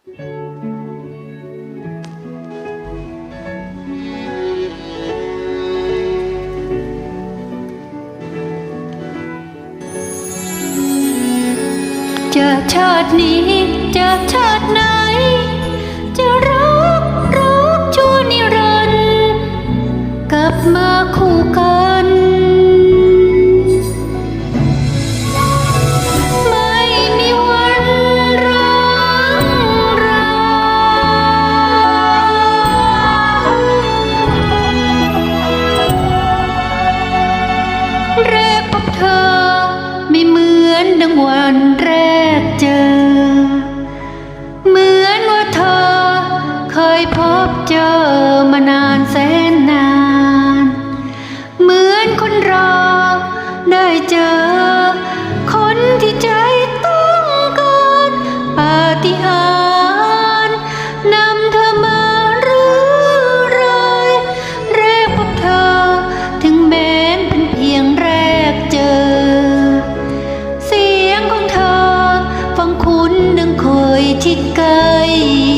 จะชาตินี้จะชาติไหน จะรักรักชั่วนิรันดร์กลับมาคู่กัน ธอ ไม่เหมือนดังวันแรกเจอ chiếc cây.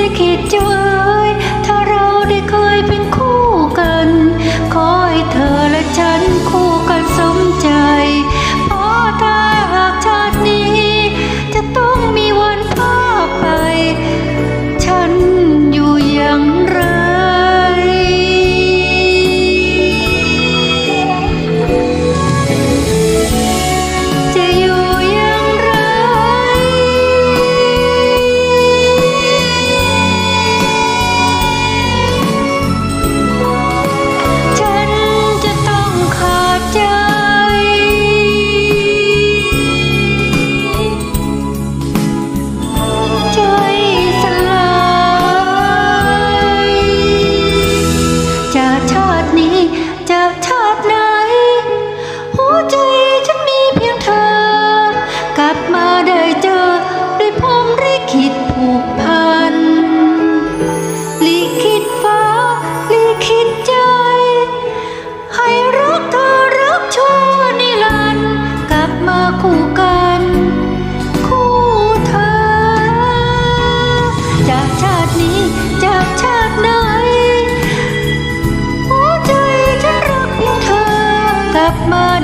ลิขิตจู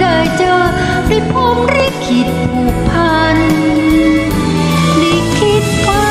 ได้เจอได้พบริคิดผูกพันลิคิดฟ้า